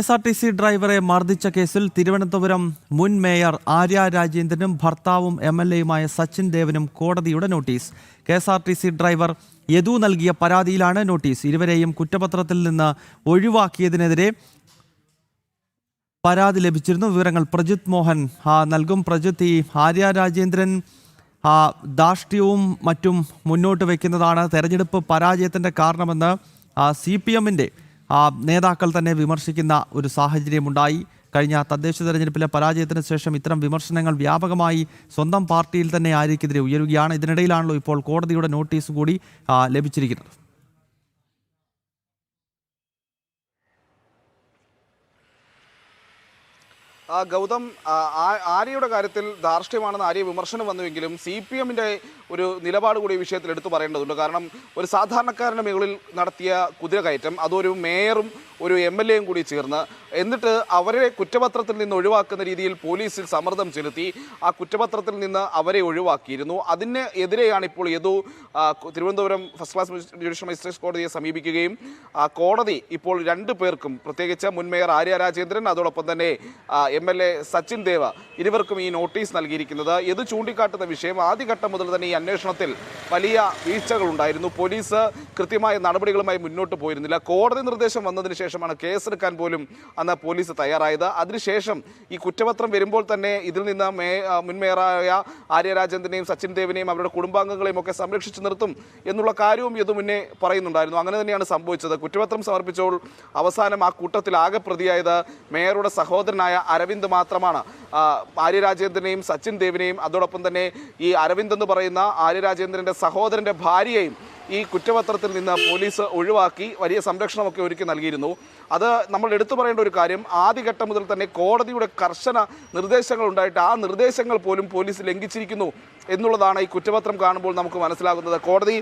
S R T C ഡ്രൈവറെ മർദ്ദിച്ച കേസിൽ തിരുവനന്തപുരം മുൻ മേയർ ആര്യ രാജേന്ദ്രനും ഭർത്താവും എം എൽ എയുമായ സച്ചിൻ ദേവനും കോടതിയുടെ notice. K S R T C driver Yadu നൽകിയ പരാതിയിലാണ് നോട്ടീസ്. ഇരുവരെയും കുറ്റപത്രത്തിൽ നിന്ന് ഒഴിവാക്കിയതിനെതിരെ പരാതി ലഭിച്ചിരുന്നു. വിവരങ്ങൾ പ്രജിത് മോഹൻ നൽകും. പ്രജിത്ത് ഈ ആര്യ രാജേന്ദ്രൻ ധാർഷ്ട്യവും മറ്റും മുന്നോട്ട് വയ്ക്കുന്നതാണ് തെരഞ്ഞെടുപ്പ് പരാജയത്തിന്റെ കാരണമെന്ന് സി പി എമ്മിന്റെ നേതാക്കൾ തന്നെ വിമർശിക്കുന്ന ഒരു സാഹചര്യമുണ്ടായി. കഴിഞ്ഞ തദ്ദേശ തെരഞ്ഞെടുപ്പിലെ പരാജയത്തിന് ശേഷം ഇത്തരം വിമർശനങ്ങൾ വ്യാപകമായി സ്വന്തം പാർട്ടിയിൽ തന്നെ ആര്യക്കെതിരെ ഉയരുകയാണ്. ഇതിനിടയിലാണല്ലോ ഇപ്പോൾ കോടതിയുടെ നോട്ടീസ് കൂടി ലഭിച്ചിരിക്കുന്നത്. ഗൗതം ആര്യയുടെ കാര്യത്തിൽ ധാർഷ്ട്യമാണെന്ന് ആര്യ വിമർശനം വന്നുവെങ്കിലും സി പി എമ്മിന്റെ ഒരു നിലപാട് കൂടി വിഷയത്തിൽ എടുത്തു പറയേണ്ടതുണ്ട്. കാരണം ഒരു സാധാരണക്കാരന്റെ മുകളിൽ നടത്തിയ കുതിരകയറ്റം അതൊരു മേയറും ഒരു എം എൽ എയും കൂടി ചേർന്ന് എന്നിട്ട് അവരെ കുറ്റപത്രത്തിൽ നിന്ന് ഒഴിവാക്കുന്ന രീതിയിൽ പോലീസിൽ സമ്മർദ്ദം ചെലുത്തി ആ കുറ്റപത്രത്തിൽ നിന്ന് അവരെ ഒഴിവാക്കിയിരുന്നു. അതിന് എതിരെയാണ് ഇപ്പോൾ Yadu Thiruvananthapuram first class judicial magistrate കോടതിയെ സമീപിക്കുകയും ആ കോടതി ഇപ്പോൾ രണ്ടു പേർക്കും പ്രത്യേകിച്ച് മുൻ മേയർ ആര്യ രാജേന്ദ്രൻ അതോടൊപ്പം തന്നെ M L A Sachin Dev ഇരുവർക്കും ഈ നോട്ടീസ് നൽകിയിരിക്കുന്നത്. ഇത് ചൂണ്ടിക്കാട്ടുന്ന വിഷയം ആദ്യഘട്ടം മുതൽ തന്നെ ഈ അന്വേഷണത്തിൽ വലിയ വീഴ്ചകൾ ഉണ്ടായിരുന്നു പോലീസ് കൃത്യമായ നടപടികളുമായി മുന്നോട്ട് പോയിരുന്നില്ല. കോടതി നിർദ്ദേശം വന്നതിന് ശേഷമാണ് കേസെടുക്കാൻ പോലും അന്ന് പോലീസ് തയ്യാറായത്. അതിനുശേഷം ഈ കുറ്റപത്രം വരുമ്പോൾ തന്നെ ഇതിൽ നിന്ന് മേ മുൻമേയറായ മുൻ മേയറായ ആര്യ രാജേന്ദ്രനെയും സച്ചിൻ ദേവിനെയും അവരുടെ കുടുംബാംഗങ്ങളെയും ഒക്കെ സംരക്ഷിച്ചു നിർത്തും എന്നുള്ള കാര്യവും ഇത് മുന്നേ പറയുന്നുണ്ടായിരുന്നു. അങ്ങനെ തന്നെയാണ് സംഭവിച്ചത്. കുറ്റപത്രം സമർപ്പിച്ചപ്പോൾ അവസാനം ആ കൂട്ടത്തിൽ ആകെ പ്രതിയായത് മേയറുടെ സഹോദരനായ അരവിന്ദ് മാത്രമാണ്. ആര്യരാജേന്ദ്രനെയും ആര്യ സച്ചിൻ ദേവിനെയും അതോടൊപ്പം തന്നെ ഈ അരവിന്ദ് എന്ന് പറയുന്ന ആര്യ രാജേന്ദ്രന്റെ സഹോദരന്റെ ഭാര്യയെയും ഈ കുറ്റപത്രത്തിൽ നിന്ന് പോലീസ് ഒഴിവാക്കി വലിയ സംരക്ഷണമൊക്കെ ഒരുക്കി നൽകിയിരുന്നു. അത് നമ്മൾ എടുത്തു പറയേണ്ട ഒരു കാര്യം ആദ്യഘട്ടം മുതൽ തന്നെ കോടതിയുടെ കർശന നിർദ്ദേശങ്ങൾ ഉണ്ടായിട്ട് ആ നിർദ്ദേശങ്ങൾ പോലും പോലീസ് ലംഘിച്ചിരിക്കുന്നു എന്നുള്ളതാണ് ഈ കുറ്റപത്രം കാണുമ്പോൾ നമുക്ക് മനസ്സിലാകുന്നത്. കോടതി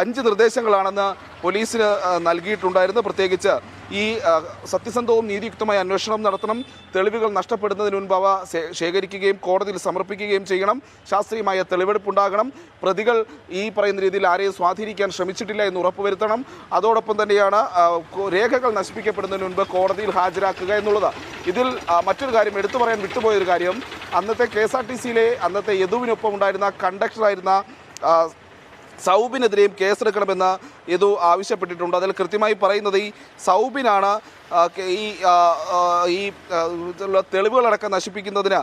അഞ്ച് നിർദ്ദേശങ്ങളാണെന്ന് പോലീസിന് നൽകിയിട്ടുണ്ടായിരുന്നു. പ്രത്യേകിച്ച് ഈ സത്യസന്ധവും നീതിയുക്തമായ അന്വേഷണം നടത്തണം. തെളിവുകൾ നഷ്ടപ്പെടുന്നതിന് മുൻപ് അവ ശേഖരിക്കുകയും കോടതിയിൽ സമർപ്പിക്കുകയും ചെയ്യണം. ശാസ്ത്രീയമായ തെളിവെടുപ്പുണ്ടാകണം. പ്രതികൾ ഈ പറയുന്ന രീതിയിൽ ആരെയും സ്വാധീനിക്കാൻ ശ്രമിച്ചിട്ടില്ല എന്ന് ഉറപ്പുവരുത്തണം. അതോടൊപ്പം തന്നെയാണ് രേഖകൾ നശിപ്പിക്കപ്പെടുന്നതിന് മുൻപ് കോടതിയിൽ ഹാജരാക്കുക എന്നുള്ളത്. ഇതിൽ മറ്റൊരു കാര്യം എടുത്തു പറയാൻ വിട്ടുപോയൊരു കാര്യം. അന്നത്തെ കെ എസ് ആർ ടി സിയിലെ അന്നത്തെ യദുവിനൊപ്പം ഉണ്ടായിരുന്ന കണ്ടക്ടറായിരുന്ന സൗബിനെതിരെയും കേസെടുക്കണമെന്ന് ഇത് ആവശ്യപ്പെട്ടിട്ടുണ്ട്. അതിൽ കൃത്യമായി പറയുന്നത് ഈ സൗബിനാണ് ഈ ഈ തെളിവുകളടക്കം നശിപ്പിക്കുന്നതിന്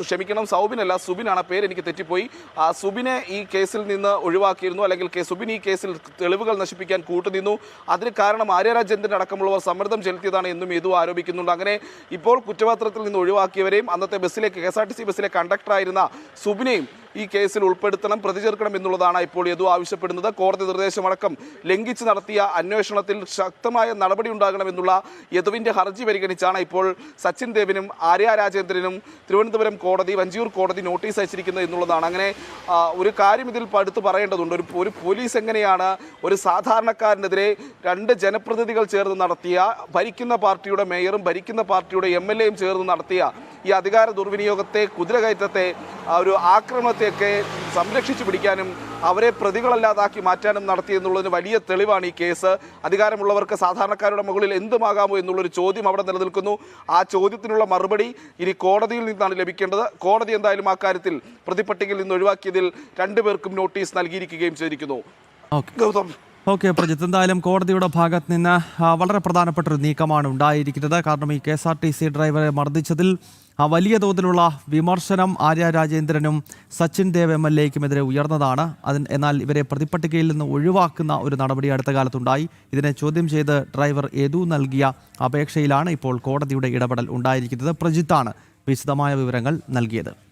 ക്ഷമിക്കണം സൗബിനല്ല സുബിനാണ് പേര് എനിക്ക് തെറ്റിപ്പോയി. ആ സുബിനെ ഈ കേസിൽ നിന്ന് ഒഴിവാക്കിയിരുന്നു. അല്ലെങ്കിൽ കെ- സുബിൻ ഈ കേസിൽ തെളിവുകൾ നശിപ്പിക്കാൻ കൂട്ടുനിന്നു. അതിന് കാരണം ആര്യരാജേന്ദ്രൻ അടക്കമുള്ളവർ സമ്മർദ്ദം ചെലുത്തിയതാണ് എന്നും ഇതു ആരോപിക്കുന്നുണ്ട്. അങ്ങനെ ഇപ്പോൾ കുറ്റപത്രത്തിൽ നിന്ന് ഒഴിവാക്കിയവരെയും അന്നത്തെ ബസ്സിലെ K S R T C ബസ്സിലെ കണ്ടക്ടറായിരുന്ന സുബിനെയും ഈ കേസിൽ ഉൾപ്പെടുത്തണം പ്രതിചേർക്കണം എന്നുള്ളതാണ് ഇപ്പോൾ യദു ആവശ്യപ്പെടുന്നത്. കോടതി നിർദ്ദേശമടക്കം ലംഘിച്ച് നടത്തിയ അന്വേഷണത്തിൽ ശക്തമായ നടപടി ഉണ്ടാകണമെന്നുള്ള യദുവിന്റെ ഹർജി പരിഗണിച്ചാണ് ഇപ്പോൾ സച്ചിൻ ദേവിനും ആര്യ രാജേന്ദ്രനും തിരുവനന്തപുരം കോടതി വഞ്ചിയൂർ കോടതി നോട്ടീസ് അയച്ചിരിക്കുന്നത് എന്നുള്ളതാണ് അങ്ങനെ ഒരു കാര്യം ഇതിൽ പടുത്തു പറയേണ്ടതുണ്ട് ഒരു ഒരു പോലീസ് എങ്ങനെയാണ് ഒരു സാധാരണക്കാരനെതിരെ രണ്ട് ജനപ്രതിനിധികൾ ചേർന്ന് നടത്തിയ ഭരിക്കുന്ന പാർട്ടിയുടെ മേയറും ഭരിക്കുന്ന പാർട്ടിയുടെ എം എൽ എയും ചേർന്ന് നടത്തിയ ഈ അധികാര ദുർവിനിയോഗത്തെ കുതിരകയറ്റത്തെ ആ ഒരു ആക്രമണത്തെയൊക്കെ സംരക്ഷിച്ചു പിടിക്കാനും അവരെ പ്രതികളല്ലാതാക്കി മാറ്റാനും നടത്തിയെന്നുള്ളതിന് വലിയ തെളിവാണ് ഈ കേസ്. അധികാരമുള്ളവർക്ക് സാധാരണക്കാരുടെ മുകളിൽ എന്തുമാകാമോ എന്നുള്ളൊരു ചോദ്യം അവിടെ നിലനിൽക്കുന്നു. ആ ചോദ്യത്തിനുള്ള മറുപടി ഇനി കോടതിയിൽ നിന്നാണ് ലഭിക്കേണ്ടത്. കോടതി എന്തായാലും ആ കാര്യത്തിൽ പ്രതിപട്ടികയിൽ നിന്ന് ഒഴിവാക്കിയതിൽ രണ്ടുപേർക്കും നോട്ടീസ് നൽകിയിരിക്കുകയും ചെയ്തിരിക്കുന്നു. ഓക്കെ. ഗൗതം. ഓക്കെ പ്രജിത്ത്. എന്തായാലും കോടതിയുടെ ഭാഗത്ത് നിന്ന് വളരെ പ്രധാനപ്പെട്ട ഒരു നീക്കമാണ് ഉണ്ടായിരിക്കുന്നത്. കാരണം ഈ K S R T C ഡ്രൈവറെ മർദ്ദിച്ചതിൽ ആ, വലിയ തോതിലുള്ള വിമർശനം ആര്യ രാജേന്ദ്രനും സച്ചിൻ ദേവ് എം എൽ എക്കുമെതിരെ ഉയർന്നതാണ്. അതിന് എന്നാൽ ഇവരെ പ്രതിപട്ടികയിൽ നിന്ന് ഒഴിവാക്കുന്ന ഒരു നടപടി അടുത്ത കാലത്തുണ്ടായി. ഇതിനെ ചോദ്യം ചെയ്ത് ഡ്രൈവർ ഏതു നൽകിയ അപേക്ഷയിലാണ് ഇപ്പോൾ കോടതിയുടെ ഇടപെടൽ ഉണ്ടായിരിക്കുന്നത്. പ്രജിത്താണ് വിശദമായ വിവരങ്ങൾ നൽകിയത്.